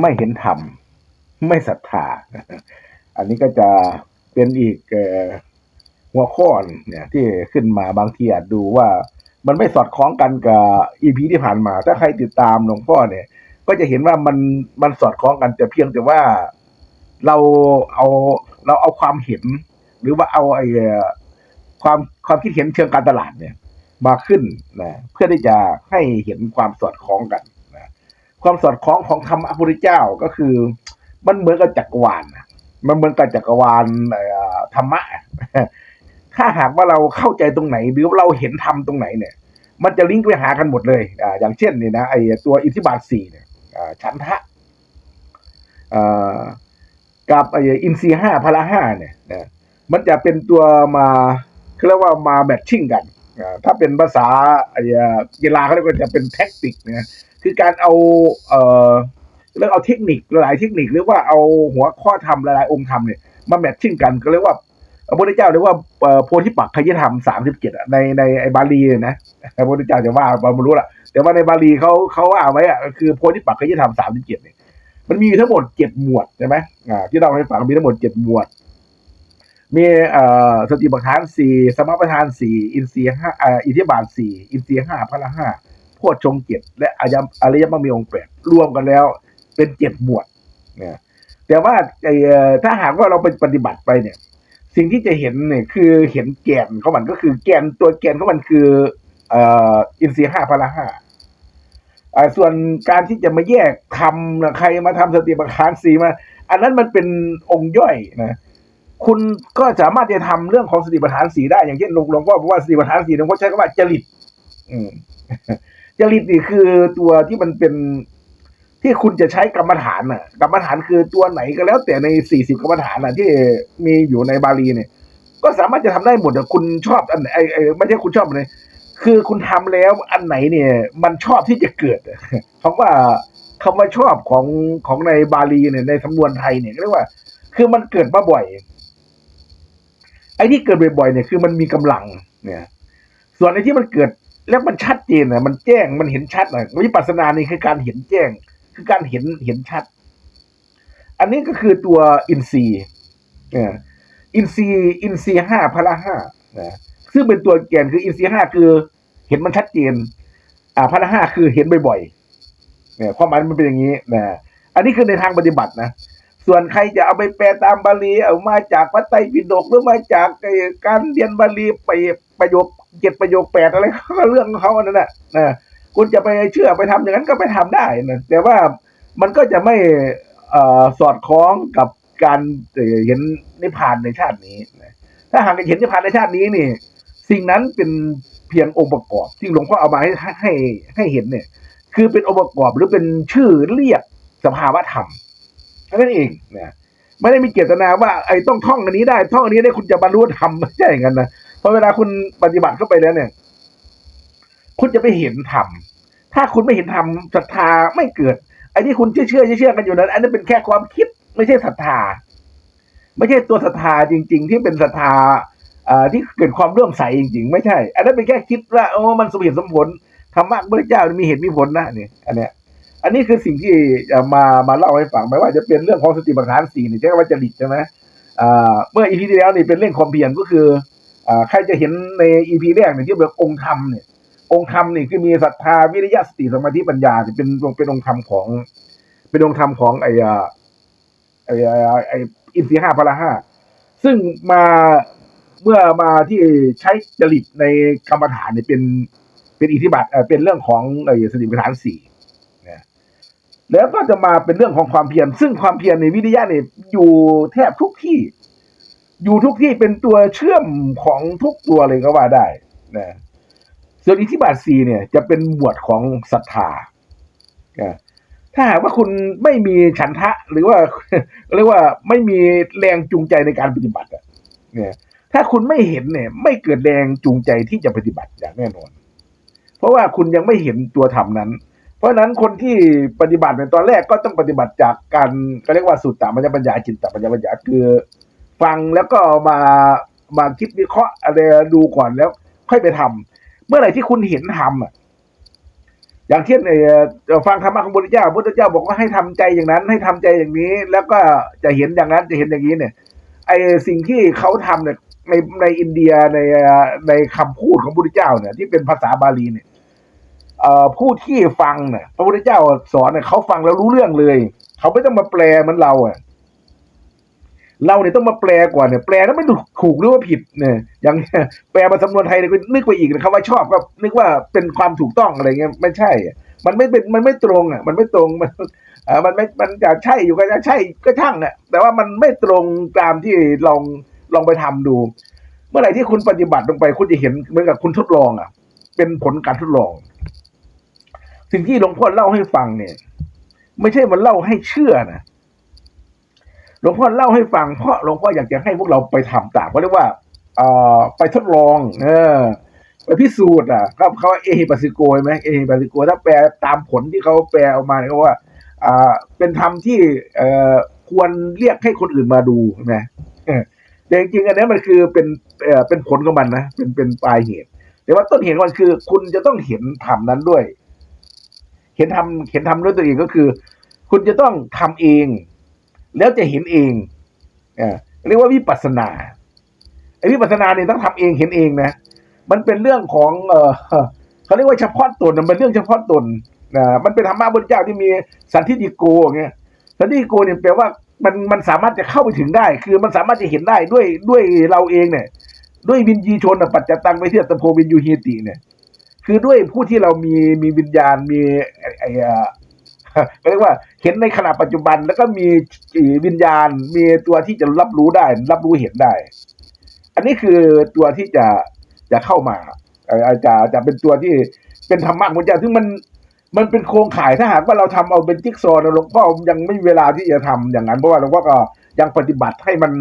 ไม่เห็นธรรม ไม่ศรัทธา อันนี้ก็จะเป็นอีกหัวข้อเนี่ย ที่ขึ้นมาบางทีอาจดูว่ามันไม่สอดคล้องกันกับอีพีที่ผ่านมา ถ้าใครติดตามหลวงพ่อเนี่ย ก็จะเห็นว่ามันมันสอดคล้องกันแต่เพียงแต่ว่าเราเอาเราเอาความเห็น หรือว่าเอาไอ้ความความคิดเห็นเชิงการตลาดเนี่ย มาขึ้นนะเพื่อที่จะให้เห็นความสอดคล้องกัน ความสอดคล้องของธรรมะพระพุทธเจ้าก็คือ มันเหมือนกับจักรวาลมันเหมือนกับจักรวาลธรรมะ ถ้าหากว่าเราเข้าใจตรงไหน หรือเราเห็นธรรมตรงไหนเนี่ย มันจะลิงก์ไปหากันหมดเลยอ่าอย่างเช่นนี่นะไอ้ตัวอิทธิบาทสี่เนี่ยฉันทะอ่ากับไอ้อินทรีห้าพละห้าเนี่ยนะมันจะเป็นตัวมาเรียกว่ามาแมทชิ่งกัน ถ้าเป็นภาษาไอ้กีฬาเขาเรียกว่าจะเป็นแท็กติกนะ คือการเอาเอ่อเรียกเอาเทคนิคหลายเทคนิคหรือว่าเอาหัวข้อธรรมหลายๆองค์ธรรมเนี่ยมาแมทชิ่งกันก็เรียกว่าพระพุทธเจ้าเรียกว่าโพธิปักขยธรรมสามสิบเจ็ดในในไอ้บาลีนะพระพุทธเจ้าจะว่าเราไม่รู้ละแต่ว่าในบาลีเขาเขาว่าไว้อะคือโพธิปักขยธรรมสามสิบเจ็ดเนี่ยมันมีทั้งหมดเจ็ดหมวดใช่ไหมอ่าที่เราให้ฟังมีทั้งหมดเจ็ดหมวด มีเอ่อสติปัฏฐานสี่สมปัฏฐานสี่อินทรีย์ห้าอ่าอิทธิบาทสี่อินทรีย์ห้าพละห้า โพชฌงเจ็ดและอายมอริยมรรคมีองค์แปดรวมกันแล้ว เป็นเจ็ดหมวดเนี่ยแต่ว่าไอ้ถ้าหากว่าเราไปปฏิบัติไปเนี่ย สิ่งที่จะเห็นเนี่ยคือเห็นแกนของมันก็คือแกนตัวแกนของมันคืออินทรีย์ห้าพละห้าส่วนการที่จะมาแยกทำใครมาทำสติปัฏฐานสีมา อันนั้นมันเป็นองค์ย่อยนะคุณก็สามารถจะทำเรื่องของสติปัฏฐานสีได้ อย่างเช่นหลวงหลวงพ่อบอกว่าสติปัฏฐานสีหลวงพ่อใช้คำว่าจริต อืม จริตนี่คือตัวที่มันเป็นที่คุณจะใช้กรรมฐานน่ะ กรรมฐานคือตัวไหนก็แล้ว แต่ในสี่สิบกรรมฐานน่ะ ที่มีอยู่ในบาลีเนี่ย ก็สามารถจะทำได้หมดอะคุณชอบอันไหนไอ้ไม่ใช่คุณชอบเลย คือคุณทำแล้วอันไหนเนี่ย มันชอบที่จะเกิดอะคำว่าคำว่าชอบของของในบาลีเนี่ยในสำนวนไทยเนี่ยก็เรียกว่า คือมันเกิดมาบ่อย ไอ้ที่เกิดบ่อยๆเนี่ยคือมันมีกำลังเนี่ย ส่วนไอ้ที่มันเกิด แล้วมันชัดเจนอะ มันแจ้งมันเห็นชัดอะวิปัสสนานี่คือการเห็นแจ้ง คือการเห็นเห็นชัด อันนี้ก็คือตัวอินทรีย์อินทรีย์อินทรีย์ห้าพละห้านะซึ่งเป็นตัวแกนคืออินทรีย์ห้าคือเห็นมันชัดเจน อ่าพละห้าคือเห็นบ่อยๆเนี่ยความหมายมันเป็นอย่างนี้นะอันนี้คือในทางปฏิบัตินะส่วนใครจะเอาไปแปลตามบาลีเอามาจากพระไตรปิฎกหรือมาจากการเรียนบาลีไปประโยค เจ็ดประโยคแปดอะไรก็เรื่องของเขาอันนั้นแหละนะคุณจะไปเชื่อไปทำอย่างนั้นก็ไปทำได้นะแต่ว่ามันก็จะไม่อสอดคล้องกับการเห็นนิพพานในชาตินี้ถ้าหากเห็นนิพพานในชาตินี้นี่ สิ่งนั้นเป็นเพียงองค์ประกอบที่หลวงพ่อเอามาให้ให้ให้เห็นเนี่ย คือเป็นองค์ประกอบหรือเป็นชื่อเรียกสภาวะธรรมแค่นั้นเองนะไม่ได้มีเจตนาว่าไอ้ต้องท่องอันนี้ได้ท่องอันนี้ได้คุณจะบรรลุธรรมไม่ใช่อย่างนั้นนะ เพราะเวลาคุณปฏิบัติเข้าไปแล้วเนี่ย คุณจะไปเห็นธรรมถ้าคุณไม่เห็นธรรมศรัทธาไม่เกิดไอ้ที่คุณเชื่อเชื่อเชื่อกันอยู่นั้น อันนั้นเป็นแค่ความคิดไม่ใช่ศรัทธา ไม่ใช่ตัวศรัทธาจริง ๆ ที่เป็นศรัทธาที่เกิดความเลื่อมใสจริง ๆ ไม่ใช่ อันนั้นเป็นแค่คิดว่าโอ้มันสมเหตุสมผลธรรมะพระเจ้ามีเหตุมีผลนะนี่อันเนี้ยอันนี้คือสิ่งที่มามาเล่าให้ฟังไม่ว่าจะเป็นเรื่องของสติปัฏฐานสี่นี่ใช่ว่าจริตใช่ไหมอ่าเมื่ออีพีที่แล้วนี่เป็นเรื่องความเพียรก็คือ ใครจะเห็นในอีพีแรกเนี่ยที่เป็นองค์ธรรมเนี่ย องค์ธรรมนี่คือมีศรัทธาวิริยะสติสมาธิปัญญาเนี่ยเป็นเป็นองค์ธรรมของ เป็นองค์ธรรมของไอ้ไอ้ไอ้อินทรีห้าพละห้าซึ่งมาเมื่อมาที่ใช้จริตในกรรมฐานเนี่ยเป็นเป็นอิทธิบาทเอ่อเป็นเรื่องของไอ้สติปัฏฐานสี่แล้วก็จะมาเป็นเรื่องของความเพียรซึ่งความเพียรในวิทยาเนี่ยอยู่แทบทุกที่ อยู่ทุกที่เป็นตัวเชื่อมของทุกตัวเลยก็ว่าได้นะส่วนอิทธิบาทสีเนี่ยจะเป็นบวชของศรัทธาถ้าหากว่าคุณไม่มีฉันทะ หรือว่าเรียกว่าไม่มีแรงจูงใจในการปฏิบัติเนี่ย ถ้าคุณไม่เห็นเนี่ย ไม่เกิดแรงจูงใจที่จะปฏิบัติอย่างแน่นอน เพราะว่าคุณยังไม่เห็นตัวธรรมนั้น เพราะนั้นคนที่ปฏิบัติในตอนแรกก็ต้องปฏิบัติจากการก็เรียกว่าสุตตมัญญปัญญาจินตปัญญาปัญญาคือ ฟังแล้วก็มามาคิดวิเคราะห์อะไรดูก่อนแล้ว ค่อยไปทำเมื่อไหร่ที่คุณเห็นธรรมอะอย่างเช่นไอ้เอ่อฟังธรรมะของพระพุทธเจ้าพระพุทธเจ้าบอกว่าให้ทำใจอย่างนั้น ให้ทำใจอย่างนี้ แล้วก็จะเห็นอย่างนั้นจะเห็นอย่างนี้เนี่ย ไอ้สิ่งที่เขาทำเนี่ยในในอินเดียในในคำพูดของพระพุทธเจ้าเนี่ย ที่เป็นภาษาบาลีเนี่ยผู้ที่ฟังเนี่ยพระพุทธเจ้าสอนเนี่ยเขาฟังแล้วรู้เรื่องเลย เขาไม่ต้องมาแปลเหมือนเราอะ เราเนี่ยต้องมาแปลก่อนเนี่ยแปลแล้วไม่ถูกหรือว่าผิดเนี่ยอย่างแปลมาสำนวนไทยเนี่ยนึกไปอีกนะคำว่าชอบก็นึกว่าเป็นความถูกต้องอะไรเงี้ยไม่ใช่ มันไม่เป็นมันไม่ตรงอะ มันไม่ตรงมันอ่อมันไม่มันจะใช่อยู่ก็จะใช่ก็ช่างอะแต่ว่ามันไม่ตรงตามที่ลองลองไปทำดู เมื่อไหร่ที่คุณปฏิบัติลงไปคุณจะเห็นเหมือนกับคุณทดลองอะ เป็นผลการทดลอง สิ่งที่หลวงพ่อเล่าให้ฟังเนี่ย ไม่ใช่มันเล่าให้เชื่อนะ หลวงพ่อเล่าให้ฟังเพราะหลวงพ่ออยากจะให้พวกเราไปทำตามเขาเรียกว่าเอ่อไปทดลอง เออไปพิสูจน์อะก็เขาเอฮิปัสสิโกใช่ไหมเอฮิปัสสิโกถ้าแปลตามผลที่เขาแปลออกมาเนี่ยเขาว่า อ่า เป็นธรรมที่เอ่อควรเรียกให้คนอื่นมาดูใช่ไหมเออแต่จริงๆอันนี้มันคือเป็นเอ่อเป็นผลของมันนะเป็นเป็นปลายเหตุ แต่ว่าต้นเหตุมันคือ คุณจะต้องเห็นธรรมนั้นด้วย เห็นทำเห็นทำด้วยตัวเองก็คือ คุณจะต้องทำเอง แล้วจะเห็นเองเออเรียกว่าวิปัสนาไอ้วิปัสนาเนี่ยต้องทำเองเห็นเองนะ มันเป็นเรื่องของเออเขาเรียกว่าเฉพาะตนมันเป็นเรื่องเฉพาะตนนะมันเป็นธรรมะบนเจ้าที่มีสันทิฏฐิโกเงี้ยสันทิฏฐิโกเนี่ยแปลว่ามันมันสามารถจะเข้าไปถึงได้ คือมันสามารถจะเห็นได้ด้วยด้วยเราเองเนี่ย ด้วยวินยีชนปัจจตังไปเทียตโพวินยูเฮติเนี่ย คือด้วยผู้ที่เรามีมีวิญญาณมีไอ้ไอ้ เอ่อเรียกว่าเห็นในขณะปัจจุบัน แล้วก็มีวิญญาณ มีตัวที่จะรับรู้ได้ รับรู้เห็นได้ อันนี้คือตัวที่จะจะเข้ามาอ่อจะจะเป็นตัวที่เป็นธรรมะของเจ้าซึ่งมันมันเป็นโครงข่ายถ้าหากว่าเราทำเอาเป็นจิ๊กซอว์นะหลวงพ่อยังไม่มีเวลาที่จะทำอย่างนั้นเพราะว่าหลวงพ่อก็ยังปฏิบัติให้มัน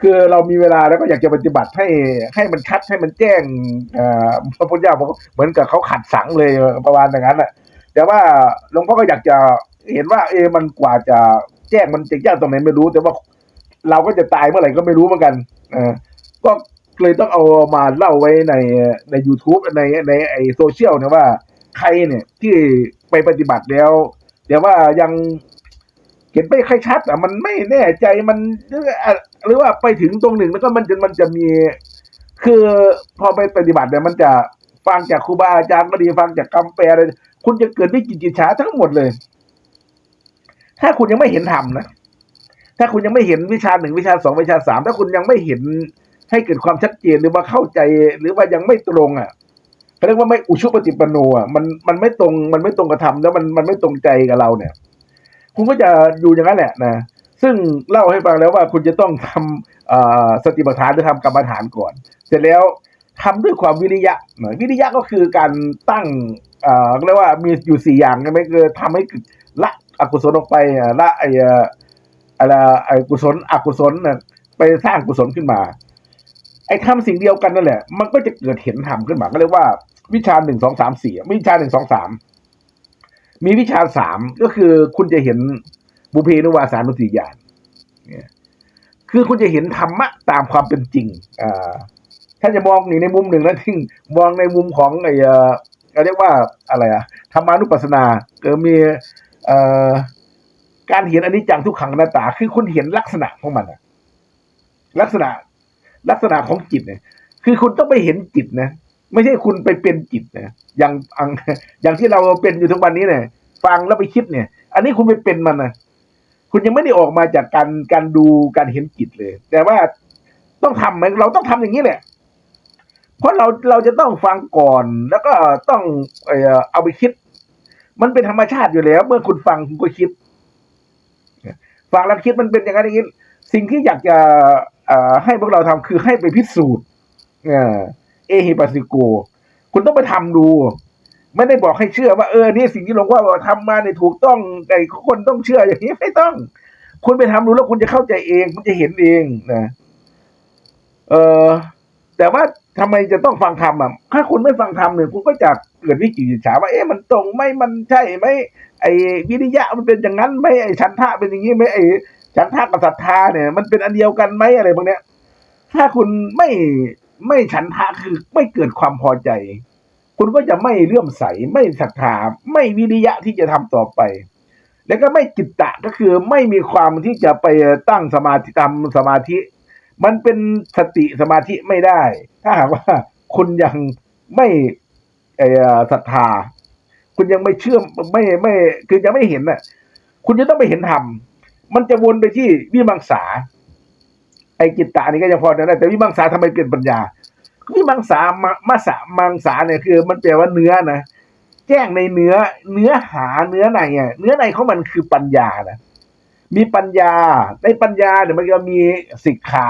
คือเรามีเวลาแล้วก็อยากจะปฏิบัติให้ให้มันชัดให้มันแจ้งพระพุทธเจ้าเหมือนกับเขาขัดสังเลยประมาณอย่างนั้นแหละ แต่ว่าหลวงพ่อก็อยากจะเห็นว่า เอมันกว่าจะแจ้งมันจะยากตรงไหนไม่รู้ แต่ว่าเราก็จะตายเมื่อไหร่ก็ไม่รู้เหมือนกันเออก็เลยต้องเอามาเล่าไว้ในใน u t u b e ในในไอโซเชียลนะว่า ใครเนี่ยที่ไปปฏิบัติแล้ว แต่ว่ายังเห็นไม่ค่อยชัดอะมันไม่แน่ใจมันหรือว่าไปถึงตรงหนึ่งแล้วก็มันจะมันจะมี คือพอไปปฏิบัติเนี่ยมันจะฟังจากครูบาอาจารย์ก็ดีฟังจากคำแปลเลย คุณจะเกิดวิจิตจิตฉาทั้งหมดเลย ถ้าคุณยังไม่เห็นธรรมนะ ถ้าคุณยังไม่เห็นวิชาหนึ่งวิชาสองวิชาสามถ้าคุณยังไม่เห็นให้เกิดความชัดเจนหรือว่าเข้าใจหรือว่ายังไม่ตรงอะเรียกว่าไม่อุชุปฏิปโนอะมันมันไม่ตรงมันไม่ตรงกับธรรมแล้วมันมันไม่ตรงใจกับเราเนี่ย คุณก็จะอยู่อย่างนั้นแหละนะซึ่งเล่าให้ฟังแล้วว่าคุณจะต้องทำอ่อสติปัฏฐานหรือทำกรรมฐานก่อน เสร็จแล้วทำด้วยความวิริยะหน่อยวิริยะก็คือการตั้ง เอ่อเรียกว่ามีอยู่สี่อย่างใช่ไหมคือทำให้ละอกุศลออกไปละไอ้อะไรไอ้กุศลอกุศลน่ะไปสร้างกุศลขึ้นมา ไอ้ทำสิ่งเดียวกันนั่นแหละ มันก็จะเกิดเห็นธรรมขึ้นมาก็เรียกว่า วิชาหนึ่งสองสามสี่วิชาหนึ่งสองสามมีวิชาสามก็คือคุณจะเห็นบุเพนุวาสานุสติญาณเนี่ยคือคุณจะเห็นธรรมะตามความเป็นจริงอ่าถ้าจะมองนี่ในมุมหนึ่งแล้วทิ้งมองในมุมของไอ้ เอ่อเรียกว่าอะไรอะธรรมานุปัสสนาเออมีเอ่อการเห็นอันนี้จังทุกขังอนัตตา คือคุณเห็นลักษณะของมันอะลักษณะลักษณะของจิตเนี่ย คือคุณต้องไปเห็นจิตนะไม่ใช่คุณไปเป็นจิตนะอย่างอังอย่างที่เราเป็นอยู่ทุกวันนี้เนี่ยฟังแล้วไปคิดเนี่ย อันนี้คุณไปเป็นมันนะคุณยังไม่ได้ออกมาจากการการดูการเห็นจิตเลย แต่ว่าต้องทำไหมเราต้องทำอย่างนี้แหละ เพราะเราเราจะต้องฟังก่อน แล้วก็ต้องเออเอาไปคิด มันเป็นธรรมชาติอยู่แล้ว เมื่อคุณฟังคุณก็คิดฟังแล้วคิดมันเป็นอย่างนั้นอย่างนี้สิ่งที่อยากจะให้พวกเราทำคือให้ไปพิสูจน์เอฮิปัสิโก คุณต้องไปทำดู ไม่ได้บอกให้เชื่อว่าเออนี่สิ่งที่หลวงพ่อบอกทำมาเนี่ยถูกต้องแต่คนต้องเชื่ออย่างนี้ไม่ต้อง คุณไปทำดูแล้วคุณจะเข้าใจเอง คุณจะเห็นเองนะเออแต่ว่า ทำไมจะต้องฟังธรรมอะ ถ้าคุณไม่ฟังธรรมเนี่ยคุณก็จะเกิดวิจิตรฉาว่า เอ๊ะมันตรงไหมมันใช่ไหมไอ้วิริยะมันเป็นอย่างนั้นไหมไอ้ฉันทะเป็นอย่างนี้ไหมไอ้ฉันทะกับศรัทธาเนี่ย มันเป็นอันเดียวกันไหมอะไรพวกเนี้ย ถ้าคุณไม่ไม่ฉันทะคือไม่เกิดความพอใจ คุณก็จะไม่เลื่อมใสไม่ศรัทธาไม่วิริยะที่จะทำต่อไป แล้วก็ไม่จิตตะก็คือไม่มีความที่จะไปตั้งสมาธิทำสมาธิ มันเป็นสติสมาธิไม่ได้ ถ้าหากว่าคุณยังไม่เอ่อศรัทธา คุณยังไม่เชื่อมไม่ไม่คือยังไม่เห็นน่ะ คุณจะต้องไปเห็นธรรมมันจะวนไปที่วิมังสาไอ้จิตตานี่ก็ยังพอได้แต่วิมังสาทำไมเปลี่ยนปัญญาวิมังสามาสามังสาเนี่ยคือ มันแปลว่าเนื้อนะแจ้งในเนื้อ เนื้อหาเนื้อในอะเนื้อในของมันคือปัญญานะ มีปัญญา ในปัญญาเนี่ยมันก็มีสิกขา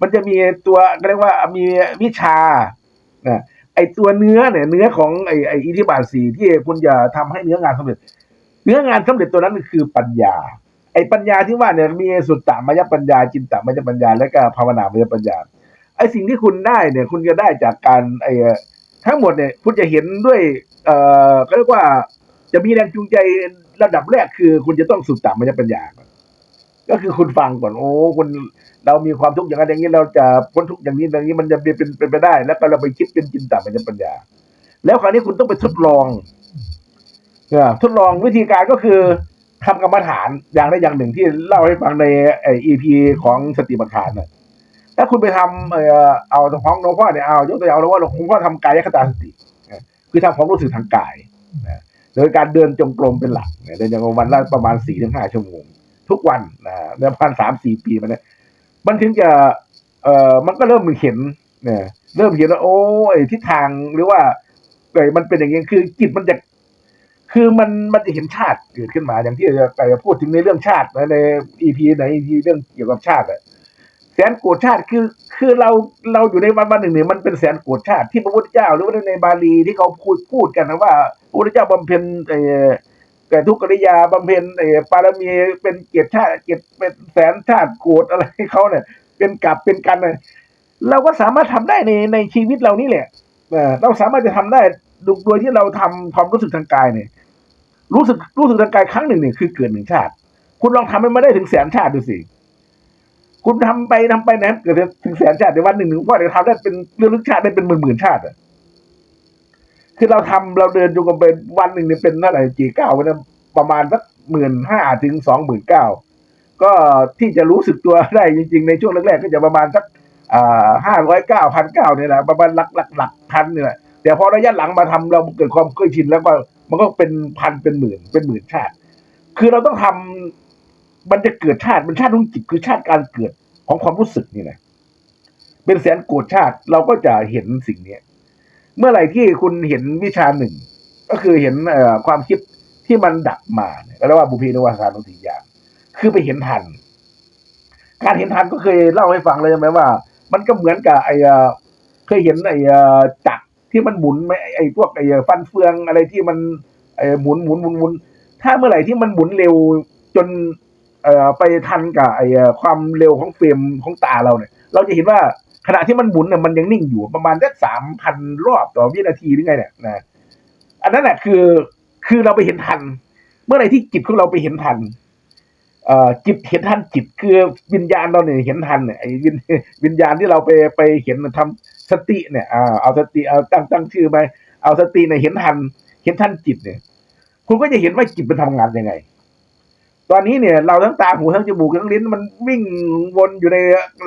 มันจะมีตัวเรียกว่ามีวิชานะไอตัวเนื้อเนี่ย เนื้อของไอไออิทธิบาทสี่ที่คุณจะทำให้เนื้องานสำเร็จ เนื้องานสำเร็จตัวนั้นคือปัญญา ไอปัญญาที่ว่าเนี่ยมีสุตตามยปัญญา จินตามยปัญญา และก็ภาวนามยปัญญา ไอสิ่งที่คุณได้เนี่ย คุณจะได้จากการไอทั้งหมดเนี่ยคุณจะเห็นด้วย เอ่อเขาเรียกว่าจะมีแรงจูงใจ ระดับแรกคือคุณจะต้องสุตตามยปัญญาก่อนก็คือคุณฟังก่อน โอ้คุณเรามีความทุกข์อย่างนั้นอย่างนี้เราจะพ้นทุกข์อย่างนี้อย่างนี้มันจะเป็นเป็นไปได้ แล้วก็เราไปคิดเป็นจินตามยปัญญา แล้วคราวนี้คุณต้องไปทดลองเนี่ยทดลองวิธีการก็คือทำกรรมฐานอย่างใดอย่างหนึ่งที่เล่าให้ฟังในไออีพีของสติปัฏฐานน่ะถ้าคุณไปทำเอ่อเอาของหลวงพ่อเนี่ยเอายกตัวอย่างเอาว่าหลวงพ่อทำกายคตาสติคือทำความรู้สึกทางกายนะ โดยการเดินจงกรมเป็นหลักนะเดินจงกรมวันละประมาณสี่ถึงห้าชั่วโมง ทุกวันนะในพันสามสี่ปีมาเนี่ยมันถึงจะเอ่อมันก็เริ่มเห็นเนี่ยเริ่มเห็นว่าโอ้ยทิศทางหรือว่าเอ้มันเป็นอย่างนี้คือจิตมันจะคือมันมันจะเห็นชาติเกิดขึ้นมาอย่างที่ไปพูดถึงในเรื่องชาตินในอีพีในอีพีเรื่องเกี่ยวกับชาติอะ แสนโกรธชาติคือคือเราเราอยู่ในวันวันหนึ่งเนี่ยมันเป็นแสนโกรธชาติที่พระพุทธเจ้า หรือว่าในบาลีที่เขาพูดพูดกันนะว่าพระพุทธเจ้าบำเพ็ญเอ่อแต่ทุกกริยาบำเพ็ญเอ่อปารมีเป็นเกียรติชาติเกียรติเป็นแสนชาติโกรธอะไรเขาเนี่ย เป็นกลับเป็นกันเนี่ยเราก็สามารถทำได้ในในชีวิตเรานี่แหละเออเราสามารถจะทำได้โดยที่เราทำความรู้สึกทางกายเนี่ย รู้สึกรู้สึกทางกายครั้งหนึ่งเนี่ยคือเกิดหนึ่งชาติ คุณลองทำให้มาได้ถึงแสนชาติดูสิ คุณทำไปทำไปนะเกิดถึงแสนชาติในวันหนึ่งหนึ่งว่าจะทำได้เป็นเรื่องลึกชาติได้เป็นหมื่นหมื่นชาติอะคือเราทำเราเดินจงกรมเป็นวันหนึ่งเนี่ยเป็นเท่าไหร่กี่เก้าวันนั้นประมาณสักหมื่นห้าถึงสองหมื่นเก้าก็ที่จะรู้สึกตัวได้จริง ๆ ในช่วงแรกๆก็จะประมาณสักห้าร้อยเก้าพันเก้าเนี่ยแหละประมาณหลักหลักหลักพันเนี่ยแหละแต่พอระยะหลังมาทำเราเกิดความเคยชินแล้วก็มันก็เป็นพันเป็นหมื่นเป็นหมื่นชาติ คือเราต้องทำ มันจะเกิดชาติเป็นชาติของจิตคือชาติการเกิดของความรู้สึกนี่นะเป็นแสนโกรธชาติเราก็จะเห็นสิ่งเนี้ยเมื่อไหร่ที่คุณเห็นวิชาหนึ่ง ก็คือเห็นเอ่อความคิดที่มันดับมาเนี่ยเรียกว่าบุเพนวาสานของสี่อย่าคือไปเห็นทัน การเห็นทันก็เคยเล่าให้ฟังเลยใช่ไหมว่า มันก็เหมือนกับไอ้เคยเห็นไอ้จักรที่มันหมุนไหมไอ้พวกไอ้ฟันเฟืองอะไรที่มันไอ้หมุนหมุนหมุนหมุนถ้าเมื่อไหร่ที่มันหมุนเร็วจน ไปทันกับไอ้ความเร็วของเฟรมของตาเราเนี่ย เราจะเห็นว่าขณะที่มันหมุนเนี่ยมันยังนิ่งอยู่ประมาณสักสามพันรอบต่อวินาทีหรือไงเนี่ยนะอันนั้นแหละคือคือเราไปเห็นทัน เมื่อไหร่ที่จิตของเราไปเห็นทันเอ่อจิตเห็นทันจิตคือวิญญาณเราเนี่ยเห็นทันเนี่ยไอ้วิญวิญญาณที่เราไปไปเห็นทำสติเนี่ยอ่าเอาสติเอาตั้งตั้งชื่อไปเอาสติเนี่ยเห็นทัน เห็นทันจิตเนี่ย คุณก็จะเห็นว่าจิตมันทำงานยังไง ตอนนี้เนี่ยเราทั้งตาหูทั้งจมูกทั้งลิ้นมันวิ่งวนอยู่ใน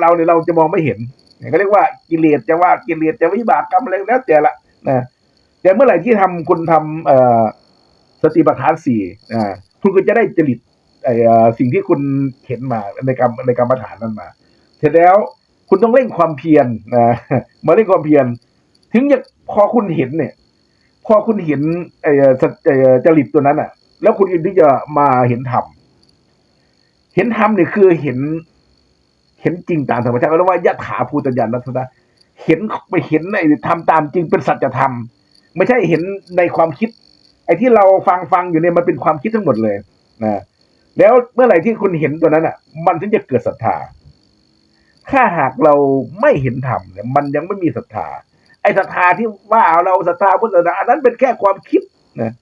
เราเนี่ยเราจะมองไม่เห็นเนี่ยเขาเรียกว่ากิเลสจะว่ากิเลสจะวิบากกรรมอะไรแล้วแต่ละนะแต่เมื่อไหร่ที่ทำคุณทำเอ่อสติปัฏฐานสี่อ่าคุณก็จะได้จริตไอ้สิ่งที่คุณเห็นมาในกรรมในกรรมฐานนั้นมา เสร็จแล้วคุณต้องเร่งความเพียรนะมาเร่งความเพียรถึงจะพอคุณเห็นเนี่ย พอคุณเห็นไอ้จริตตัวนั้นอะ แล้วคุณถึงจะมาเห็นธรรม เห็นธรรมเนี่ยคือเห็น เห็นจริงตามธรรมชาติเรียกว่ายะถาภูตญาณนัตนะเห็นไปเห็นไอ้ทำตามจริงเป็นสัจธรรม ไม่ใช่เห็นในความคิด ไอ้ที่เราฟังฟังอยู่เนี่ยมันเป็นความคิดทั้งหมดเลยนะแล้วเมื่อไหร่ที่คุณเห็นตัวนั้นอะ มันถึงจะเกิดศรัทธาถ้าหากเราไม่เห็นธรรมเนี่ยมันยังไม่มีศรัทธาไอ้ศรัทธาที่ว่าเราศรัทธาพุทธศาสนาอันนั้นเป็นแค่ความคิดนะ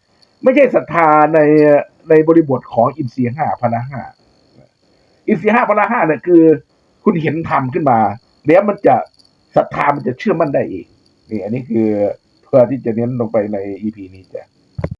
ไม่ใช่ศรัทธาในในบริบทของอินทรีย์ห้าพละห้า อินทรีย์ห้าพละห้าเนี่ยคือ คุณเห็นธรรมขึ้นมา แล้วมันจะศรัทธามันจะเชื่อมั่นได้เองนี่อันนี้คือเพื่อที่จะเน้นลงไปใน EP นี้จ้ะ